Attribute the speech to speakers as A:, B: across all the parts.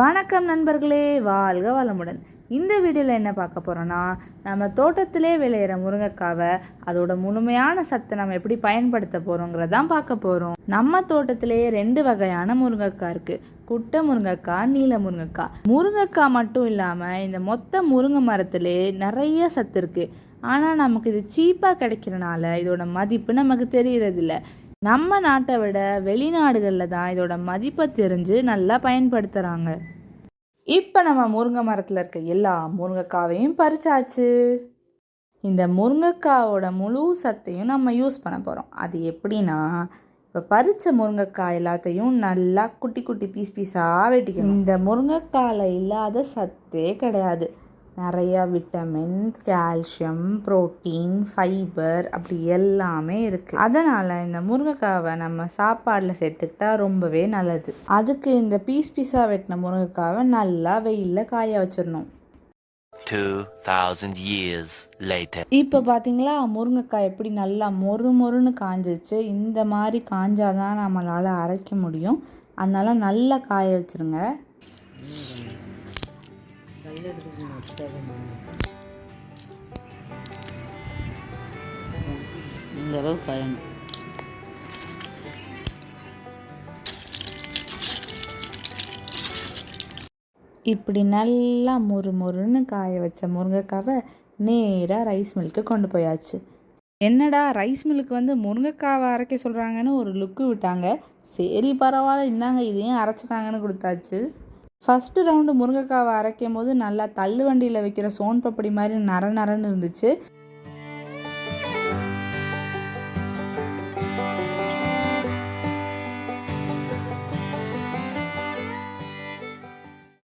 A: வணக்கம் நண்பர்களே வாழ்க வளமுடன். இந்த வீடியோவில் என்ன பார்க்க போகிறோன்னா நம்ம தோட்டத்திலே விளையிற முருங்கைக்காவை அதோட முழுமையான சத்தை நம்ம எப்படி பயன்படுத்த போகிறோங்கிறதான் பார்க்க போகிறோம் நம்ம தோட்டத்திலே ரெண்டு வகையான முருங்கைக்காய் இருக்குது குட்டை முருங்கைக்காய் நீல முருங்கைக்காய். முருங்கைக்காய் மட்டும் இல்லாமல் இந்த மொத்த முருங்கை மரத்திலே நிறைய சத்து இருக்குது ஆனால் நமக்கு இது சீப்பாக கிடைக்கிறனால இதோட மதிப்பு நமக்கு தெரியறதில்ல. நம்ம நாட்டை விட வெளிநாடுகளில் தான் இதோட மதிப்பை தெரிஞ்சு நல்லா பயன்படுத்துகிறாங்க இப்போ நம்ம முருங்கை மரத்தில் இருக்க எல்லா முருங்கைக்காவையும் பறிச்சாச்சு. இந்த முருங்கைக்காவோட முழு சத்தையும் நம்ம யூஸ் பண்ண போகிறோம் அது எப்படின்னா இப்போ பறித்த முருங்கைக்காய் எல்லாத்தையும் நல்லா குட்டி குட்டி பீஸ் பீஸாக வெட்டிக்கணும். இந்த முருங்கைக்காயில் இல்லாத சத்தே கிடையாது. நிறையா விட்டமின்ஸ் கால்சியம் புரோட்டீன் ஃபைபர் அப்படி எல்லாமே இருக்குது அதனால் இந்த முருங்கைக்காவை நம்ம சாப்பாடில் சேர்த்துக்கிட்டா ரொம்பவே நல்லது. அதுக்கு இந்த பீஸ் பீஸாக வெட்டின முருங்கைக்காவை நல்லா வெயிலில் காய வச்சிடணும்.
B: 2000 years later.
A: இப்போ பார்த்தீங்களா முருங்கைக்காய் எப்படி நல்லா மொறு மொறுன்னு காஞ்சிச்சு இந்த மாதிரி காஞ்சாதான் நம்மளால் அரைக்க முடியும். அதனால நல்லா காய வச்சிருங்க.
C: இந்த அளவு காயணும்
A: இப்படி நல்லா மொறு மொறுன்னு காய வச்ச முருங்கைக்காவை நேராக ரைஸ் மில்க்கு கொண்டு போயாச்சு. என்னடா ரைஸ் மில்லுக்கு வந்து முருங்கைக்காவை அரைக்க சொல்கிறாங்கன்னு ஒரு லுக்கு விட்டாங்க. சரி பரவாயில்ல இந்தாங்க இதையும் அரைச்சிட்டாங்கன்னு கொடுத்தாச்சு. ஃபஸ்ட்டு ரவுண்டு முருங்கைக்காவை அரைக்கும் போது நல்லா தள்ளு வண்டியில் வைக்கிற சோன் பப்படி மாதிரி நர நரன்னு இருந்துச்சு.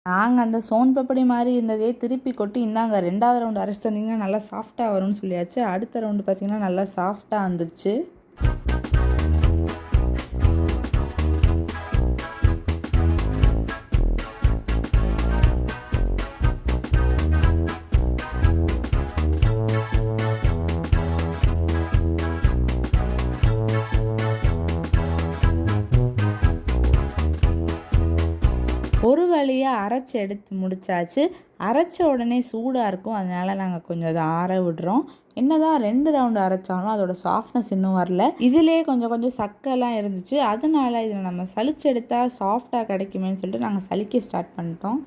A: நாங்கள் அந்த சோன் பப்படி மாதிரி இருந்ததே திருப்பி கொட்டி இந்தாங்க ரெண்டாவது ரவுண்டு அரைச்சி தந்தீங்கன்னா நல்லா சாஃப்டாக வரும்னு சொல்லியாச்சு. அடுத்த ரவுண்டு பார்த்தீங்கன்னா நல்லா சாஃப்டாக வந்துருச்சு. ஒரு வழியாக அரைச்சி எடுத்து முடிச்சாச்சு. அரைச்ச உடனே சூடாக இருக்கும். அதனால நாங்கள் கொஞ்சம் அதை ஆற விடுறோம். என்னதான் ரெண்டு ரவுண்டு அரைச்சாலும் அதோட சாஃப்ட்னஸ் இன்னும் வரல. இதிலே கொஞ்சம் கொஞ்சம் சக்கெல்லாம் இருந்துச்சு. அதனால இதில் நம்ம சலிச்சு எடுத்தால் சாஃப்டாக கிடைக்குமேன்னு சொல்லிட்டு நாங்கள் சலிக்க ஸ்டார்ட் பண்ணிட்டோம்.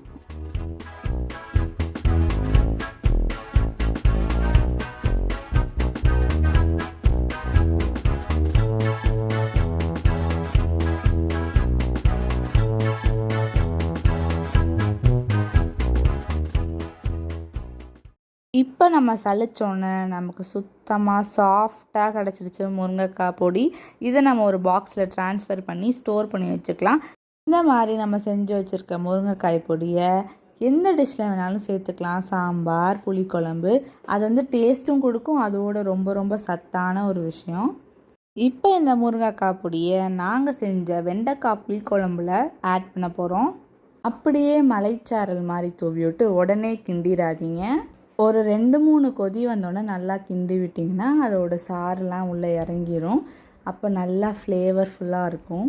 A: இப்போ நம்ம சளிச்சோன்னே நமக்கு சுத்தமாக சாஃப்டாக கிடச்சிருச்சு முருங்கைக்காய் பொடி. இதை நம்ம ஒரு பாக்ஸில் ட்ரான்ஸ்ஃபர் பண்ணி ஸ்டோர் பண்ணி வச்சுக்கலாம். இந்த மாதிரி நம்ம செஞ்சு வச்சுருக்க முருங்கைக்காய் பொடியை எந்த டிஷ்ஷில் வேணாலும் சேர்த்துக்கலாம். சாம்பார் புளிக்குழம்பு அது வந்து டேஸ்ட்டும் கொடுக்கும். அதோட ரொம்ப ரொம்ப சத்தான ஒரு விஷயம். இப்போ இந்த முருங்கைக்காய் பொடியை நாங்கள் செஞ்ச வெண்டைக்காய் புளிக்குழம்புல ஆட் பண்ண போகிறோம் அப்படியே மலைச்சாரல் மாதிரி தூவி விட்டு உடனே கிண்டிடாதீங்க. ஒரு ரெண்டு மூணு கொதி வந்தோடனே நல்லா கிண்டி விட்டிங்கன்னா அதோடய சாறுலாம் உள்ளே இறங்கிரும். அப்போ நல்லா ஃப்ளேவர்ஃபுல்லாக இருக்கும்.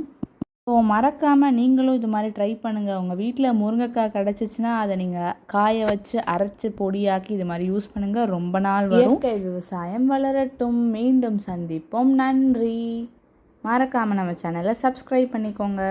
A: ஸோ மறக்காமல் நீங்களும் இது மாதிரி ட்ரை பண்ணுங்கள் உங்கள் வீட்டில் முருங்கைக்காய் கிடச்சிச்சின்னா அதை நீங்கள் காய வச்சு அரைச்சி பொடியாக்கி இது மாதிரி யூஸ் பண்ணுங்கள் ரொம்ப நாள் வரும். இயற்கை விவசாயம் வளரட்டும். மீண்டும் சந்திப்போம். நன்றி. மறக்காமல் நம்ம சேனலை சப்ஸ்கிரைப் பண்ணிக்கோங்க.